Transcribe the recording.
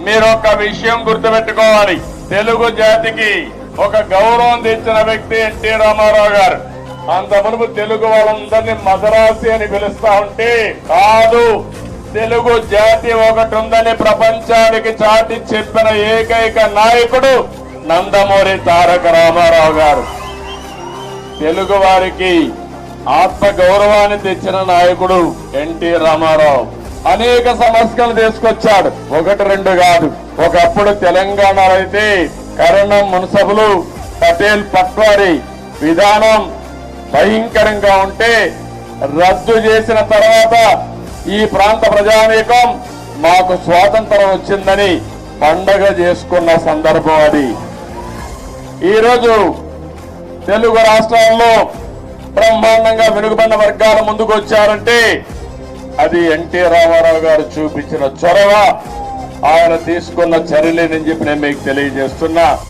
మీరు ఒక విషయం గుర్తుపెట్టుకోవాలి. తెలుగు జాతికి ఒక గౌరవం తెచ్చిన వ్యక్తి ఎన్టీ రామారావు గారు. అంత మునుపు తెలుగు వాళ్ళందరినీ మదరాసి అని పిలుస్తా ఉంటే కాదు. తెలుగు జాతి ఒకటి ఉందని ప్రపంచానికి చాటి చెప్పిన ఏకైక నాయకుడు నందమూరి తారక రామారావు గారు. తెలుగు వారికి ఆత్మ గౌరవాన్ని తెచ్చిన నాయకుడు ఎన్టీ రామారావు. అనేక సమస్యలు తీసుకొచ్చాడు. ఒకటి రెండు కాదు. ఒకప్పుడు తెలంగాణలో అయితే కరణం మున్సబులు పటేల్ పట్వారి విధానం భయంకరంగా ఉంటే రద్దు చేసిన తర్వాత ఈ ప్రాంత ప్రజానీకం మాకు స్వాతంత్రం వచ్చిందని పండగ చేసుకున్న సందర్భం అది. ఈరోజు తెలుగు రాష్ట్రాల్లో బ్రహ్మాండంగా వెనుకబడిన వర్గాల ముందుకు వచ్చారంటే అది ఎన్టీ రామారావు గారు చూపించిన చొరవ. ఆయన తీసుకున్న చర్యలేనని చెప్పి నేను మీకు తెలియజేస్తున్నా.